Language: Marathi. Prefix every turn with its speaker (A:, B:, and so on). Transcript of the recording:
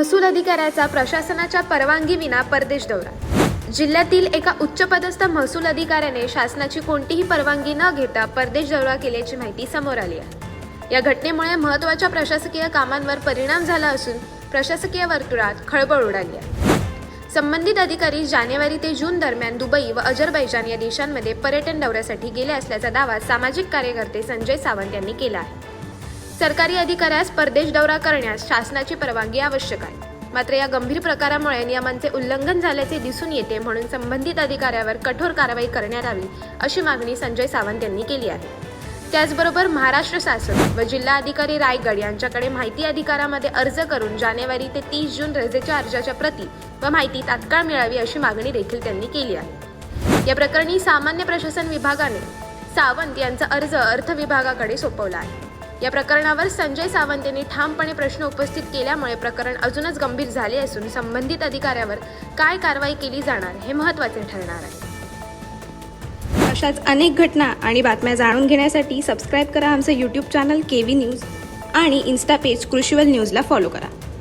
A: महसूल अधिकाऱ्याचा प्रशासनाच्या परवानगी विना परदेश दौरा. जिल्ह्यातील एका उच्चपदस्थ महसूल अधिकाऱ्याने शासनाची कोणतीही परवानगी न घेता परदेश दौरा केल्याची माहिती समोर आली आहे. या घटनेमुळे महत्त्वाच्या प्रशासकीय कामांवर परिणाम झाला असून प्रशासकीय वर्तुळात खळबळ उडाली आहे. संबंधित अधिकारी जानेवारी ते जून दरम्यान दुबई व अजरबैजान या देशांमध्ये पर्यटन दौऱ्यासाठी गेले असल्याचा दावा सामाजिक कार्यकर्ते संजय सावंत यांनी केला आहे. सरकारी अधिकाऱ्यास परदेश दौरा करण्यास शासनाची परवानगी आवश्यक आहे. मात्र या गंभीर प्रकारामुळे नियमांचे उल्लंघन झाल्याचे दिसून येते म्हणून संबंधित अधिकाऱ्यावर कठोर कारवाई करण्यात यावी अशी मागणी संजय सावंत यांनी केली आहे. त्याचबरोबर महाराष्ट्र शासन व जिल्हा अधिकारी रायगड यांच्याकडे माहिती अधिकारामध्ये अर्ज करून जानेवारी ते तीस जून रजेच्या अर्जाच्या प्रती व माहिती तात्काळ मिळावी अशी मागणी देखील त्यांनी केली आहे. या प्रकरणी सामान्य प्रशासन विभागाने सावंत यांचा अर्ज अर्थ विभागाकडे सोपवला आहे. या प्रकरणावर संजय सावंत यांनी ठामपणे प्रश्न उपस्थित केल्यामुळे प्रकरण अजूनच गंभीर झाले असून संबंधित अधिकाऱ्यावर काय कारवाई केली जाणार हे महत्त्वाचे ठरणार आहे.
B: अशाच अनेक घटना आणि बातम्या जाणून घेण्यासाठी सबस्क्राईब करा आमचं YouTube channel K V news आणि इन्स्टा पेज कृषीवल न्यूजला फॉलो करा.